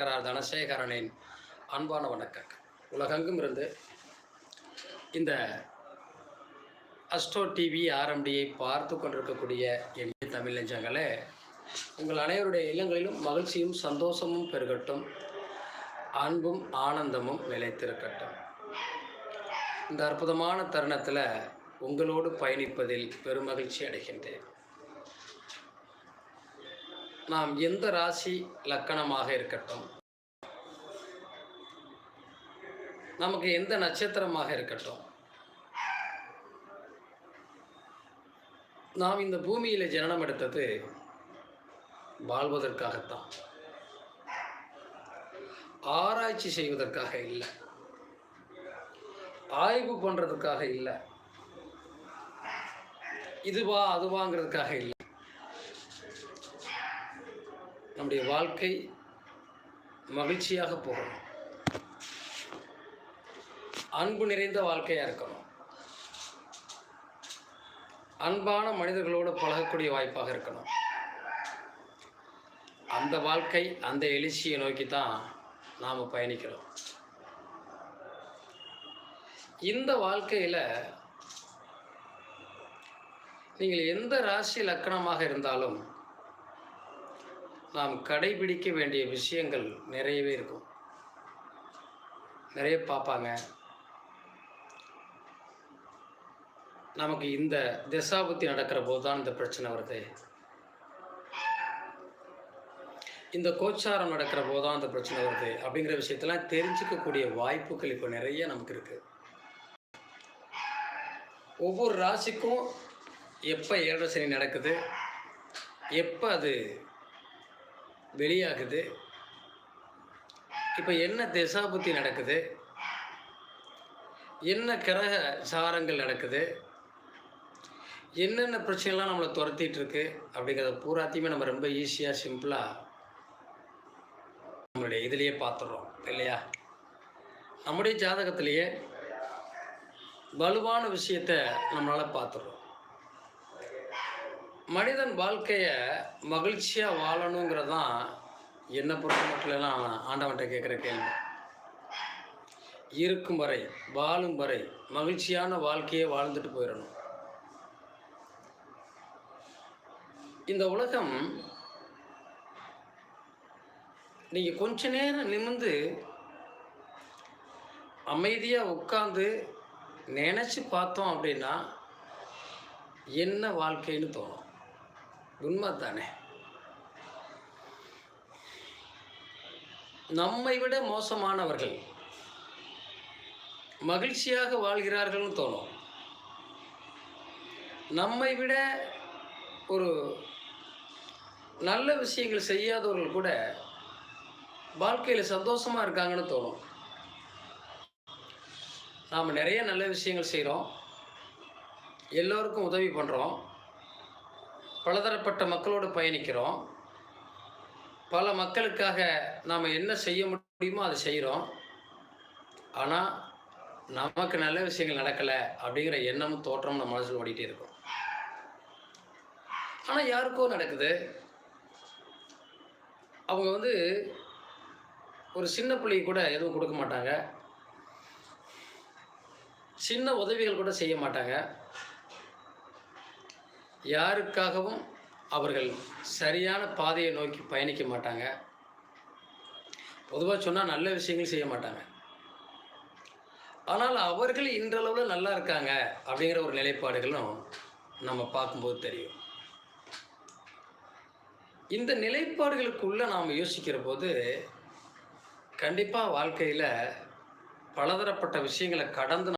இருக்கிறார் தனசேகரனின் அன்பான வணக்கம் உலகெங்கும் இருந்து இந்த அஸ்ட்ரோ டிவி ஆர்எம்டியை பார்த்து கொண்டிருக்கக்கூடிய எளிய தமிழ் நெஞ்சங்களே உங்கள் அனைவருடைய இல்லங்களிலும் மகிழ்ச்சியும் சந்தோஷமும் பெருகட்டும். அன்பும் ஆனந்தமும் நிலைத்திருக்கட்டும். இந்த அற்புதமான தருணத்தில் உங்களோடு பயணிப்பதில் பெருமகிழ்ச்சி அடைகின்றேன். நாம் எந்த ராசி லக்கணமாக இருக்கட்டும்? நமக்கு எந்த நட்சத்திரமாக இருக்கட்டும்? நாம் இந்த பூமியில் ஜனனம் எடுத்தது வாழ்வதற்காகத்தான். ஆராய்ச்சி செய்வதற்காக இல்லை. ஆய்வு பண்ணுறதுக்காக இல்லை. இதுவா அதுவாங்கிறதுக்காக இல்லை. நம்முடைய வாழ்க்கை மகிழ்ச்சியாக போகணும். அன்பு நிறைந்த வாழ்க்கையாக இருக்கணும். அன்பான மனிதர்களோடு பழகக்கூடிய வாய்ப்பாக இருக்கணும். அந்த வாழ்க்கை அந்த எழுச்சியை நோக்கி தான் நாம் பயணிக்கிறோம். இந்த வாழ்க்கையில் நீங்கள் எந்த ராசி லக்கணமாக இருந்தாலும் நாம் கடைபிடிக்க வேண்டிய விஷயங்கள் நிறையவே இருக்கும். நிறைய பார்ப்பாங்க. நமக்கு இந்த திசாபுத்தி நடக்கிற போது தான் இந்த பிரச்சனை வருது. இந்த கோச்சாரம் நடக்கிற போது தான் இந்த பிரச்சனை வருது அப்படிங்கிற விஷயத்தெல்லாம் தெரிஞ்சுக்கக்கூடிய வாய்ப்புகள் இப்போ நிறைய நமக்கு இருக்குது ஒவ்வொரு ராசிக்கும் எப்போ ஏழரை சனி நடக்குது? எப்போ அது வெளியாகுது. இப்போ என்ன திசாபுத்தி நடக்குது? என்ன கிரக சாரங்கள் நடக்குது? என்னென்ன பிரச்சனைலாம் நம்மளை துரத்திட்டு இருக்கு அப்படிங்கிறத பூராத்தையுமே நம்ம ரொம்ப ஈஸியாக சிம்பிளாக நம்மளுடைய இதுலேயே பார்த்துடுறோம். இல்லையா? நம்முடைய ஜாதகத்திலேயே வலுவான விஷயத்தை நம்மளால் பார்த்துடுறோம். மனிதன் வாழ்க்கையை மகிழ்ச்சியாக வாழணுங்கிறதான் என்னை பொறுத்த மட்டும்லாம் ஆண்டவன்கிட்ட கேட்குற கேள்வி. இருக்கும் வரை வாழும் வரை மகிழ்ச்சியான வாழ்க்கையை வாழ்ந்துட்டு போயிடணும். இந்த உலகம் நீங்கள் கொஞ்ச நேரம் நிமிந்து அமைதியாக உட்காந்து நினச்சி பார்த்தோம் அப்படின்னா என்ன வாழ்க்கைன்னு தோணும். உண்மை தானே நம்மை விட மோசமானவர்கள் மகிழ்ச்சியாக வாழ்கிறார்கள்னு தோணும். நம்மை விட ஒரு நல்ல விஷயங்கள் செய்யாதவர்கள் கூட வாழ்க்கையில் சந்தோஷமாக இருக்காங்கன்னு தோணும். நாம் நிறைய நல்ல விஷயங்கள் செய்கிறோம் எல்லோருக்கும் உதவி பண்ணுறோம் பலதரப்பட்ட மக்களோடு பயணிக்கிறோம். பல மக்களுக்காக நாம் என்ன செய்ய முடியுமோ அதை செய்கிறோம் ஆனால் நமக்கு நல்ல விஷயங்கள் நடக்கலை அப்படிங்கிற எண்ணமும் தோற்றமும் நம்ம மனசில் ஓடிட்டே இருக்கும். ஆனால் யாருக்கோ நடக்குது. அவங்க வந்து ஒரு சின்ன பிள்ளைக்கு கூட எதுவும் கொடுக்க மாட்டாங்க. சின்ன உதவிகள் கூட செய்ய மாட்டாங்க. யாருக்காகவும் அவர்கள் சரியான பாதையை நோக்கி பயணிக்க மாட்டாங்க. பொதுவாக சொன்னால் நல்ல விஷயங்கள் செய்ய மாட்டாங்க. ஆனால் அவர்கள் இன்றளவில் நல்லா இருக்காங்க அப்படிங்கிற ஒரு நிலைப்பாடுகளும் நம்ம பார்க்கும்போது தெரியும். இந்த நிலைப்பாடுகளுக்குள்ளே நாம் யோசிக்கிற போது கண்டிப்பாக வாழ்க்கையில் பலதரப்பட்ட விஷயங்களை கடந்து